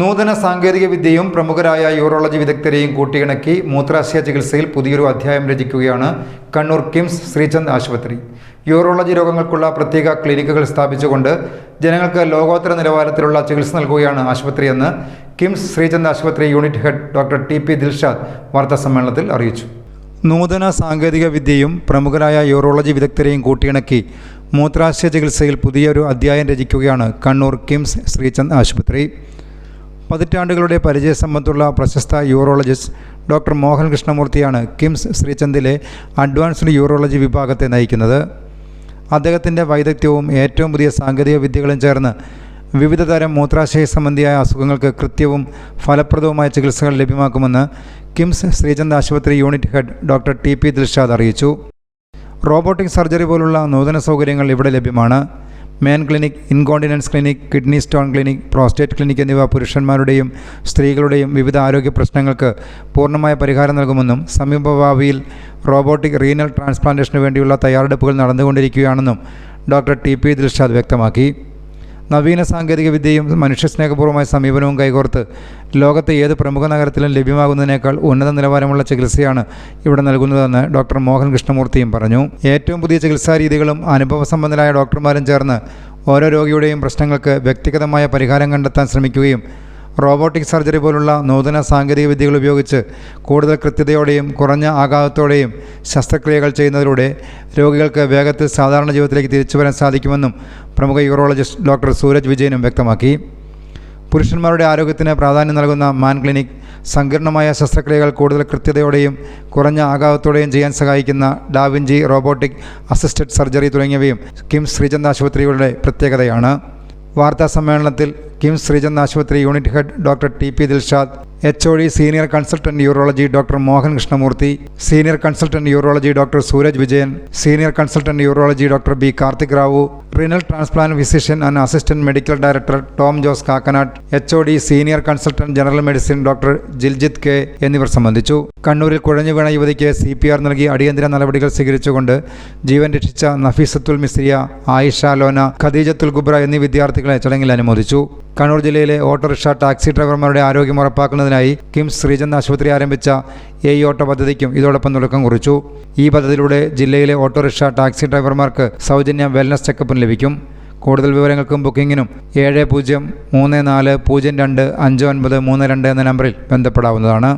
നൂതന സാങ്കേതിക വിദ്യയും പ്രമുഖരായ യൂറോളജി വിദഗ്ധരെയും കൂട്ടിയിണക്കി മൂത്രാശയ ചികിത്സയിൽ പുതിയൊരു അധ്യായം രചിക്കുകയാണ് കണ്ണൂർ കിംസ് ശ്രീചന്ദ് ആശുപത്രി. യൂറോളജി രോഗങ്ങൾക്കുള്ള പ്രത്യേക ക്ലിനിക്കുകൾ സ്ഥാപിച്ചുകൊണ്ട് ജനങ്ങൾക്ക് ലോകോത്തര നിലവാരത്തിലുള്ള ചികിത്സ നൽകുകയാണ് ആശുപത്രിയെന്ന് കിംസ് ശ്രീചന്ദ് ആശുപത്രി unit head doctor T P Dilshad വാർത്താസമ്മേളനത്തിൽ അറിയിച്ചു. നൂതന സാങ്കേതിക വിദ്യയും പ്രമുഖരായ യൂറോളജി വിദഗ്ധരെയും കൂട്ടിയിണക്കി മൂത്രാശയ ചികിത്സയിൽ പുതിയൊരു അധ്യായം രചിക്കുകയാണ് കണ്ണൂർ കിംസ് ശ്രീചന്ദ് ആശുപത്രി. പതിറ്റാണ്ടുകളുടെ പരിചയസമ്പത്തുള്ള പ്രശസ്ത യൂറോളജിസ്റ്റ് ഡോക്ടർ മോഹൻ കൃഷ്ണമൂർത്തിയാണ് കിംസ് ശ്രീചന്ദിലെ അഡ്വാൻസ്ഡ് യൂറോളജി വിഭാഗത്തെ നയിക്കുന്നത്. അദ്ദേഹത്തിന്റെ വൈദഗ്ധ്യവും ഏറ്റവും പുതിയ സാങ്കേതിക വിദ്യകളും ചേർന്ന് വിവിധ തരം മൂത്രാശയ സംബന്ധിയായ അസുഖങ്ങൾക്ക് കൃത്യവും ഫലപ്രദവുമായ ചികിത്സകൾ ലഭ്യമാക്കുമെന്ന് കിംസ് ശ്രീചന്ദ് ആശുപത്രി unit head doctor T P Dilshad അറിയിച്ചു. റോബോട്ടിക് സർജറി പോലുള്ള നൂതന സൗകര്യങ്ങൾ ഇവിടെ ലഭ്യമാണ്. Men clinic incontinence clinic kidney stone clinic prostate clinic എന്നിവ പുരുഷന്മാരുടെയും സ്ത്രീകളുടെയും വിവിധ ആരോഗ്യ പ്രശ്നങ്ങൾക്ക് പൂർണമായ പരിഹാരം നൽകുമെന്നും സമീപഭാവിയിൽ റോബോട്ടിക് റീനൽ ട്രാൻസ്പ്ലാന്റേഷന് വേണ്ടിയുള്ള തയ്യാറെടുപ്പുകൾ നടന്നുകൊണ്ടിരിക്കുകയാണെന്നും ഡോക്ടർ ടി പി ദിൽഷാദ് വ്യക്തമാക്കി. നവീന സാങ്കേതിക വിദ്യയും മനുഷ്യസ്നേഹപൂർവമായ സമീപനവും കൈകോർത്ത് ലോകത്തെ ഏത് പ്രമുഖ നഗരത്തിലും ലഭ്യമാകുന്നതിനേക്കാൾ ഉന്നത നിലവാരമുള്ള ചികിത്സയാണ് ഇവിടെ നൽകുന്നതെന്ന് ഡോക്ടർ മോഹൻ കൃഷ്ണമൂർത്തിയും പറഞ്ഞു. ഏറ്റവും പുതിയ ചികിത്സാ രീതികളും അനുഭവസമ്പന്നരായ ഡോക്ടർമാരും ചേർന്ന് ഓരോ രോഗിയുടെയും പ്രശ്നങ്ങൾക്ക് വ്യക്തിഗതമായ പരിഹാരം കണ്ടെത്താൻ ശ്രമിക്കുകയും റോബോട്ടിക് സർജറി പോലുള്ള നൂതന സാങ്കേതിക വിദ്യകൾ ഉപയോഗിച്ച് കൂടുതൽ കൃത്യതയോടെയും കുറഞ്ഞ ആഘാതത്തോടെയും ശസ്ത്രക്രിയകൾ ചെയ്യുന്നതിലൂടെ രോഗികൾക്ക് വേഗത്തിൽ സാധാരണ ജീവിതത്തിലേക്ക് തിരിച്ചു വരാൻ സാധിക്കുമെന്നും പ്രമുഖ യൂറോളജിസ്റ്റ് ഡോക്ടർ സൂരജ് വിജയനും വ്യക്തമാക്കി. പുരുഷന്മാരുടെ ആരോഗ്യത്തിന് പ്രാധാന്യം നൽകുന്ന മാൻ ക്ലിനിക് സങ്കീർണമായ ശസ്ത്രക്രിയകൾ കൂടുതൽ കൃത്യതയോടെയും കുറഞ്ഞ ആഘാതത്തോടെയും ചെയ്യാൻ സഹായിക്കുന്ന ഡാവിഞ്ചി റോബോട്ടിക് അസിസ്റ്റഡ് സർജറി തുടങ്ങിയവയും കിംസ് ശ്രീചന്ദ് ആശുപത്രികളുടെ പ്രത്യേകതയാണ്. വാർത്താ സമ്മേളനത്തിൽ കിംസ് ശ്രീചന്ദ് ആശുപത്രി unit head doctor T P Dilshad H O D senior consultant urology doctor Mohan Krishnamurthy senior consultant urology doctor Sooraj Vijayan senior consultant urology doctor B Karthik Rao renal transplant physician and assistant medical director Tom Jose Kakkanat H O D senior consultant general medicine doctor Jiljith K എന്നിവർ സംബന്ധിച്ചു. കണ്ണൂരിൽ കുഴഞ്ഞു വീണ യുവതിക്ക് C P R നൽകി അടിയന്തര നടപടികൾ സ്വീകരിച്ചുകൊണ്ട് ജീവൻ രക്ഷിച്ച നഫീസത്തുൽ മിസ്രിയ ആയിഷ ലോന ഖദീജത്തുൽ ഗുബ്ര എന്നീ വിദ്യാർത്ഥികളെ ചടങ്ങിൽ അനുമോദിച്ചു. കണ്ണൂർ ജില്ലയിലെ ഓട്ടോറിക്ഷ ടാക്സി ഡ്രൈവർമാരുടെ ആരോഗ്യം ഉറപ്പാക്കുന്നതിനായി കിംസ് ശ്രീചന്ദ് ആശുപത്രി ആരംഭിച്ച എ ഓട്ടോ പദ്ധതിക്കും ഇതോടൊപ്പം തുടക്കം കുറിച്ചു. ഈ പദ്ധതിയിലൂടെ ജില്ലയിലെ ഓട്ടോറിക്ഷ ടാക്സി ഡ്രൈവർമാർക്ക് സൗജന്യ വെൽനസ് ചെക്കപ്പും ലഭിക്കും. കൂടുതൽ വിവരങ്ങൾക്കും ബുക്കിങ്ങിനും ഏഴ് പൂജ്യം മൂന്ന് നാല് പൂജ്യം രണ്ട് അഞ്ച് ഒൻപത് മൂന്ന് രണ്ട് എന്ന നമ്പറിൽ ബന്ധപ്പെടാവുന്നതാണ്.